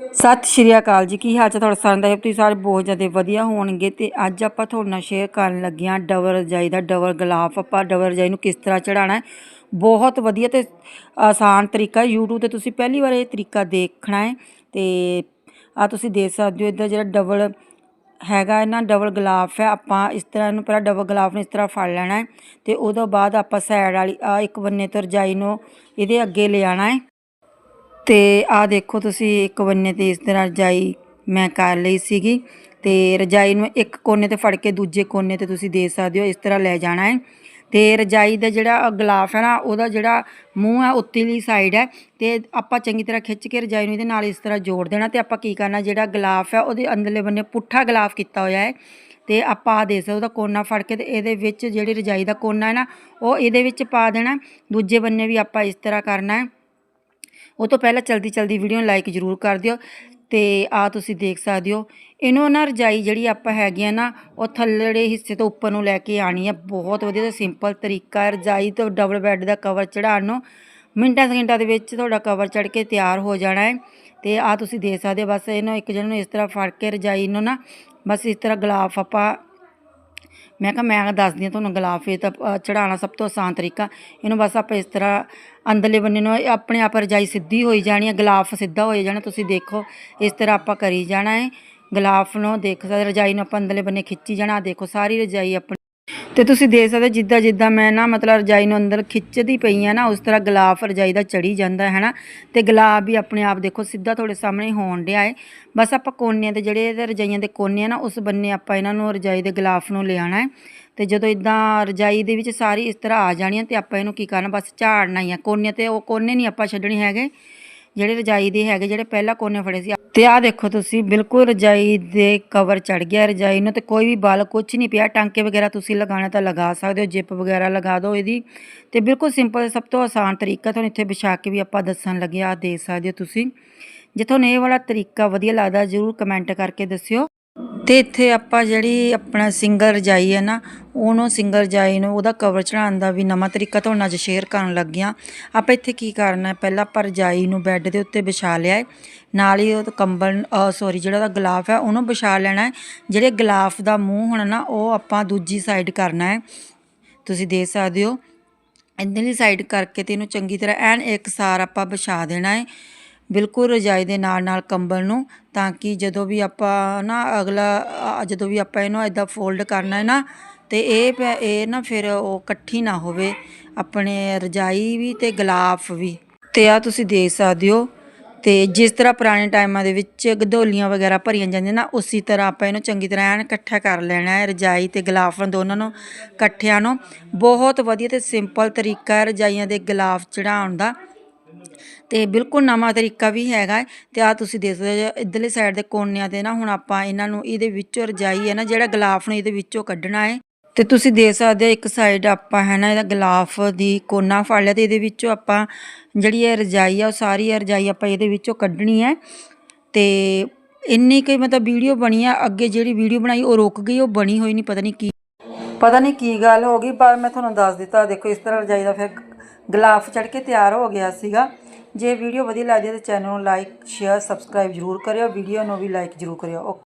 ਸਤਿ ਸ਼੍ਰੀ ਅਕਾਲ ਜੀ। ਕੀ ਹਾਲ ਚਾਲ ਤੁਹਾਡਾ ਸਾਰਿਆਂ ਦਾ? ਹੈ ਤੁਸੀਂ ਸਾਰੇ ਬਹੁਤ ਜ਼ਿਆਦਾ ਵਧੀਆ ਹੋਣਗੇ ਤੇ ਅੱਜ ਆਪਾਂ ਤੁਹਾਡੇ ਨਾਲ ਸ਼ੇਅਰ ਕਰਨ ਲੱਗੇ ਹਾਂ ਡਬਲ ਰਜਾਈ ਦਾ, ਡਬਲ ਗਲਾਫ ਆਪਾਂ ਡਬਲ ਰਜਾਈ ਨੂੰ ਕਿਸ ਤਰ੍ਹਾਂ ਚੜਾਉਣਾ ਹੈ? ਬਹੁਤ ਵਧੀਆ ਤੇ ਆਸਾਨ ਤਰੀਕਾ ਹੈ। YouTube ਤੇ ਤੁਸੀਂ ਪਹਿਲੀ ਵਾਰ ਇਹ ਤਰੀਕਾ ਦੇਖਣਾ ਹੈ ਤੇ ਆ ਤੁਸੀਂ ਦੇਖ ਸਕਦੇ ਹੋ, ਇਹਦਾ ਜਿਹੜਾ ਡਬਲ ਹੈਗਾ ਨਾ ਡਬਲ ਗਲਾਫ ਹੈ। ਆਪਾਂ ਇਸ ਤਰ੍ਹਾਂ ਇਹਨੂੰ ਪਹਿਲਾਂ ਡਬਲ ਗਲਾਫ ਨੂੰ ਇਸ ਤਰ੍ਹਾਂ ਫੜ ਲੈਣਾ ਹੈ ਤੇ ਉਦੋਂ ਬਾਅਦ ਆਪਾਂ ਸਾਈਡ ਵਾਲੀ ਆ ਇੱਕ ਬੰਨੇ ਤੋਂ ਰਜਾਈ ਨੂੰ ਇਹਦੇ ਅੱਗੇ ਲਿਆਣਾ ਹੈ। ਤੇ ਆਹ ਦੇਖੋ ਤੁਸੀਂ ਇੱਕ ਬੰਨੇ ਤੇ ਇਸ ਤਰ੍ਹਾਂ ਰਜਾਈ ਮੈਂ ਕਰ ਲਈ ਸੀਗੀ ਤੇ ਰਜਾਈ ਨੂੰ ਇੱਕ ਕੋਨੇ ਤੇ ਫੜ ਕੇ ਦੂਜੇ ਕੋਨੇ ਤੇ ਤੁਸੀਂ ਦੇ ਸਕਦੇ ਹੋ, ਇਸ ਤਰ੍ਹਾਂ ਲੈ ਜਾਣਾ ਹੈ। ਤੇ ਰਜਾਈ ਦਾ ਜਿਹੜਾ ਗਲਾਫ ਹੈ ਨਾ, ਉਹਦਾ ਜਿਹੜਾ ਮੂੰਹ ਹੈ ਉੱਤਲੀ ਸਾਈਡ ਹੈ ਤੇ ਆਪਾਂ ਚੰਗੀ ਤਰ੍ਹਾਂ ਖਿੱਚ ਕੇ ਰਜਾਈ ਨੂੰ ਇਹਦੇ ਨਾਲ ਇਸ ਤਰ੍ਹਾਂ ਜੋੜ ਦੇਣਾ ਤੇ ਆਪਾਂ ਕੀ ਕਰਨਾ, ਜਿਹੜਾ ਗਲਾਫ ਹੈ ਉਹਦੇ ਅੰਦਰਲੇ ਬੰਨੇ ਪੁੱਠਾ ਗਲਾਫ ਕੀਤਾ ਹੋਇਆ ਹੈ। ਤੇ ਆਪਾਂ ਆ ਦੇ ਸਕਦੇ ਉਹਦਾ ਕੋਨਾ ਫੜ ਕੇ ਤੇ ਇਹਦੇ ਵਿੱਚ ਜਿਹੜੀ ਰਜਾਈ ਦਾ ਕੋਨਾ ਹੈ ਨਾ, ਉਹ ਇਹਦੇ ਵਿੱਚ ਪਾ ਦੇਣਾ, ਦੂਜੇ ਬੰਨੇ ਵੀ ਆਪਾਂ ਇਸ ਤਰ੍ਹਾਂ ਕਰਨਾ ਹੈ। ਉਹ ਤੋਂ ਪਹਿਲਾਂ ਚਲਦੀ ਚਲਦੀ ਵੀਡੀਓ ਨੂੰ ਲਾਈਕ ਜ਼ਰੂਰ ਕਰ ਦਿਓ ਤੇ ਆ ਤੁਸੀਂ ਦੇਖ ਸਕਦੇ ਹੋ। ਇਹਨੂੰ ਨਾ ਰਜਾਈ ਜਿਹੜੀ ਆਪਾਂ ਹੈਗੀ ਆ ਨਾ, ਉਹ ਥੱਲੜੇ ਹਿੱਸੇ ਤੋਂ ਉੱਪਰ ਨੂੰ ਲੈ ਕੇ ਆਣੀ ਹੈ ਬਹੁਤ ਵਧੀਆ ਤੇ ਸਿੰਪਲ ਤਰੀਕਾ ਹੈ। ਰਜਾਈ ਤੋਂ ਡਬਲ ਬੈੱਡ ਦਾ ਕਵਰ ਚੜਾਉਣ ਨੂੰ ਮਿੰਟਾਂ ਸਕਿੰਟਾਂ ਦੇ ਵਿੱਚ ਤੁਹਾਡਾ ਕਵਰ ਚੜ ਕੇ ਤਿਆਰ ਹੋ ਜਾਣਾ ਹੈ। ਤੇ ਆ ਤੁਸੀਂ ਦੇਖ ਸਕਦੇ ਹੋ। ਬਸ ਇਹਨੂੰ ਇੱਕ ਜਣ ਨੂੰ ਇਸ ਤਰ੍ਹਾਂ ਫੜ ਕੇ ਰਜਾਈ ਨੂੰ ਨਾ ਬਸ ਇਸ ਤਰ੍ਹਾਂ ਗਲਾਫ ਆਪਾਂ ਮੈਂ ਕਿਹਾ, ਮੈਂ ਦੱਸਦੀ ਹਾਂ ਤੁਹਾਨੂੰ ਗਲਾਫ, ਇਹ ਤਾਂ ਚੜਾਉਣਾ ਸਭ ਤੋਂ ਆਸਾਨ ਤਰੀਕਾ। ਇਹਨੂੰ ਬਸ ਆਪਾਂ ਇਸ ਤਰ੍ਹਾਂ ਅੰਦਰਲੇ ਬੰਨੇ ਨੂੰ ਆਪਣੇ ਆਪ ਰਜਾਈ ਸਿੱਧੀ ਹੋਈ ਜਾਣੀ ਹੈ, ਗਲਾਫ ਸਿੱਧਾ ਹੋਈ ਜਾਣਾ, ਤੁਸੀਂ ਦੇਖੋ, ਇਸ ਤਰ੍ਹਾਂ ਆਪਾਂ ਕਰੀ ਜਾਣਾ ਹੈ। ਗਲਾਫ ਨੂੰ ਦੇਖ ਸਕਦੇ ਰਜਾਈ ਨੂੰ ਆਪਾਂ ਅੰਦਰਲੇ ਬੰਨੇ ਖਿੱਚੀ ਜਾਣਾ ਦੇਖੋ, ਸਾਰੀ ਰਜਾਈ ਆਪਣੀ ਤੇ ਤੁਸੀਂ ਦੇਖ ਸਕਦੇ ਜਿੱਦਾਂ ਜਿੱਦਾਂ ਮੈਂ ਨਾ ਮਤਲਬ ਰਜਾਈ ਨੂੰ ਅੰਦਰ ਖਿੱਚਦੀ ਪਈ ਆ ਨਾ, ਉਸ ਤਰ੍ਹਾਂ ਗਲਾਫ ਰਜਾਈ ਦਾ ਚੜੀ ਜਾਂਦਾ ਹੈ ਨਾ। ਤੇ ਗਲਾਫ ਵੀ ਆਪਣੇ ਆਪ ਦੇਖੋ ਸਿੱਧਾ ਤੁਹਾਡੇ ਸਾਹਮਣੇ ਹੋਣ ਡਿਆ ਹੈ ਬਸ ਆਪਾਂ ਕੋਨਿਆਂ ਦੇ ਜਿਹੜੇ ਇਹਦੇ ਰਜਾਈਆਂ ਦੇ ਕੋਨੇ ਆ ਨਾ, ਉਸ ਬੰਨੇ ਆਪਾਂ ਇਹਨਾਂ ਨੂੰ ਰਜਾਈ ਦੇ ਗਲਾਫ ਨੂੰ ਲਿਆਣਾ ਹੈ ਤੇ ਜਦੋਂ ਇਦਾਂ ਰਜਾਈ ਦੇ ਵਿੱਚ ਸਾਰੀ ਇਸ ਤਰ੍ਹਾਂ ਆ ਜਾਣੀਆਂ ਤੇ ਆਪਾਂ ਇਹਨੂੰ ਕੀ ਕਰਨਾ, ਬਸ ਝਾੜਨਾ ਹੀ ਆ। ਕੋਨੇ ਤੇ ਉਹ ਕੋਨੇ ਨਹੀਂ ਆਪਾਂ ਛੱਡਣੇ ਹੈਗੇ। ਜਿਹੜੇ ਰਜਾਈ ਦੇ ਹੈਗੇ, ਜਿਹੜੇ ਪਹਿਲਾਂ ਕੋਨੇ ਫੜੇ ਸੀ। ਤੇ ਆਹ ਦੇਖੋ ਤੁਸੀਂ, ਬਿਲਕੁਲ ਰਜਾਈ ਦੇ ਕਵਰ ਚੜ ਗਿਆ। ਰਜਾਈ ਨੂੰ ਤੇ ਕੋਈ ਵੀ ਬਲ ਕੁਝ ਨਹੀਂ ਪਿਆ। ਟਾਂਕੇ ਵਗੈਰਾ ਤੁਸੀਂ ਲਗਾਉਣਾ ਤਾਂ ਲਗਾ ਸਕਦੇ ਹੋ, ਜਿਪ ਵਗੈਰਾ ਲਗਾ ਦਿਓ ਇਹਦੀ। ਤੇ ਬਿਲਕੁਲ ਸਿੰਪਲ ਸਭ ਤੋਂ ਆਸਾਨ ਤਰੀਕਾ ਤੁਹਾਨੂੰ ਇੱਥੇ ਵਿਛਾ ਕੇ ਵੀ ਆਪਾਂ ਦੱਸਣ ਲੱਗੇ ਆ ਦੇਖ ਸਕਦੇ ਹੋ ਤੁਸੀਂ। ਜੇ ਤੁਹਾਨੂੰ ਇਹ ਵਾਲਾ ਤਰੀਕਾ ਵਧੀਆ ਲੱਗਦਾ, ਜ਼ਰੂਰ ਕਮੈਂਟ ਕਰਕੇ ਦੱਸਿਓ। ਤੇ ਇੱਥੇ ਆਪਾਂ ਜਿਹੜੀ ਆਪਣਾ ਸਿੰਗਰ ਰਜਾਈ ਹੈ ਨਾ, ਉਹਨੂੰ ਸਿੰਗਰ ਰਜਾਈ ਨੂੰ ਉਹਦਾ ਕਵਰ ਚੜਾਉਣ ਦਾ ਵੀ ਨਵਾਂ ਤਰੀਕਾ ਤੁਹਾਨੂੰ ਅੱਜ ਸ਼ੇਅਰ ਕਰਨ ਲੱਗਿਆ ਆਪਾਂ ਇੱਥੇ ਕੀ ਕਰਨਾ ਹੈ? ਪਹਿਲਾਂ ਆਪਾਂ ਰਜਾਈ ਨੂੰ ਬੈੱਡ ਦੇ ਉੱਤੇ ਵਿਛਾ ਲਿਆ ਹੈ। ਨਾਲ ਹੀ ਉਹ ਕੰਬਲ ਸੌਰੀ ਜਿਹੜਾ ਉਹਦਾ ਗਲਾਫ ਹੈ, ਉਹਨੂੰ ਵਿਛਾ ਲੈਣਾ ਹੈ। ਜਿਹੜੇ ਗਲਾਫ ਦਾ ਮੂੰਹ ਹੋਣਾ ਨਾ, ਉਹ ਆਪਾਂ ਦੂਜੀ ਸਾਈਡ ਕਰਨਾ ਹੈ। ਤੁਸੀਂ ਦੇਖ ਸਕਦੇ ਹੋ। ਇੱਧਰਲੀ ਸਾਈਡ ਕਰਕੇ ਤੇ ਇਹਨੂੰ ਚੰਗੀ ਤਰ੍ਹਾਂ ਐਨ ਇੱਕਸਾਰ ਆਪਾਂ ਵਿਛਾ ਦੇਣਾ ਹੈ। ਬਿਲਕੁਲ ਰਜਾਈ ਦੇ ਨਾਲ ਨਾਲ ਕੰਬਲ ਨੂੰ, ਤਾਂ ਕਿ ਜਦੋਂ ਵੀ ਆਪਾਂ ਨਾ ਅਗਲਾ ਜਦੋਂ ਵੀ ਆਪਾਂ ਇਹਨੂੰ ਇੱਦਾਂ ਫੋਲਡ ਕਰਨਾ ਹੈ ਨਾ, ਤੇ ਇਹ ਪੈ- ਇਹ ਨਾ ਫਿਰ ਉਹ ਇਕੱਠੀ ਨਾ ਹੋਵੇ, ਆਪਣੇ ਰਜਾਈ ਵੀ ਅਤੇ ਗਲਾਫ ਵੀ। ਅਤੇ ਆ ਤੁਸੀਂ ਦੇਖ ਸਕਦੇ ਹੋ, ਤੇ ਜਿਸ ਤਰ੍ਹਾਂ ਪੁਰਾਣੇ ਟਾਈਮਾਂ ਦੇ ਵਿੱਚ ਗਧੋਲੀਆਂ ਵਗੈਰਾ ਭਰੀਆਂ ਜਾਂਦੀਆਂ ਨਾ, ਉਸੇ ਤਰ੍ਹਾਂ ਆਪਾਂ ਇਹਨੂੰ ਚੰਗੀ ਤਰ੍ਹਾਂ ਐਨ ਇਕੱਠਾ ਕਰ ਲੈਣਾ ਹੈ, ਰਜਾਈ ਤੇ ਗਲਾਫ ਦੋਨਾਂ ਨੂੰ, ਇਕੱਠਿਆਂ ਨੂੰ। ਬਹੁਤ ਵਧੀਆ ਤੇ ਸਿੰਪਲ ਤਰੀਕਾ ਹੈ ਰਜਾਈਆਂ ਦੇ ਗਲਾਫ ਚੜਾਉਣ ਦਾ। ਤੇ ਬਿਲਕੁਲ ਨਵਾਂ ਤਰੀਕਾ ਵੀ ਹੈਗਾ ਹੈ ਤੇ ਆ ਤੁਸੀਂ ਦੇਖ ਸਕਦੇ ਹੋ ਇਧਰਲੇ ਸਾਈਡ ਦੇ ਕੋਨਿਆਂ ਤੇ ਨਾ, ਹੁਣ ਆਪਾਂ ਇਹਨਾਂ ਨੂੰ ਇਹਦੇ ਵਿੱਚੋਂ ਰਜਾਈ ਹੈ ਨਾ, ਜਿਹੜਾ ਗਲਾਫ ਨੂੰ ਇਹਦੇ ਵਿੱਚੋਂ ਕੱਢਣਾ ਹੈ। ਤੇ ਤੁਸੀਂ ਦੇਖ ਸਕਦੇ ਹੋ ਇੱਕ ਸਾਈਡ ਆਪਾਂ ਹੈ ਨਾ, ਇਹਦਾ ਗਲਾਫ ਦੀ ਕੋਨਾ ਫੜ ਲਿਆ ਤੇ ਇਹਦੇ ਵਿੱਚੋਂ ਆਪਾਂ ਜਿਹੜੀ ਇਹ ਰਜਾਈ ਆ, ਉਹ ਸਾਰੀ ਰਜਾਈ ਆਪਾਂ ਇਹਦੇ ਵਿੱਚੋਂ ਕੱਢਣੀ ਹੈ। ਤੇ ਇੰਨੀ ਕੁ ਮਤਲਬ ਵੀਡੀਓ ਬਣੀ ਆ, ਅੱਗੇ ਜਿਹੜੀ ਵੀਡੀਓ ਬਣਾਈ ਉਹ ਰੁਕ ਗਈ, ਉਹ ਬਣੀ ਹੋਈ ਨਹੀਂ ਪਤਾ ਨਹੀਂ ਕੀ ਪਤਾ ਨਹੀਂ ਕੀ ਗੱਲ ਹੋ ਗਈ, ਪਰ ਮੈਂ ਤੁਹਾਨੂੰ ਦੱਸ ਦਿੱਤਾ, ਦੇਖੋ ਇਸ ਤਰ੍ਹਾਂ ਰਜਾਈ ਦਾ ਫਿਰ ਗਲਾਫ ਚੜ ਕੇ ਤਿਆਰ ਹੋ ਗਿਆ ਸੀਗਾ। ਜੇ ਵੀਡੀਓ ਵਧੀਆ ਲੱਗਦੀ ਹੈ ਤਾਂ ਚੈਨਲ ਨੂੰ ਲਾਈਕ, ਸ਼ੇਅਰ, ਸਬਸਕ੍ਰਾਈਬ ਜ਼ਰੂਰ ਕਰਿਓ। ਵੀਡੀਓ ਨੂੰ ਵੀ ਲਾਈਕ ਜ਼ਰੂਰ ਕਰਿਓ। ਓਕੇ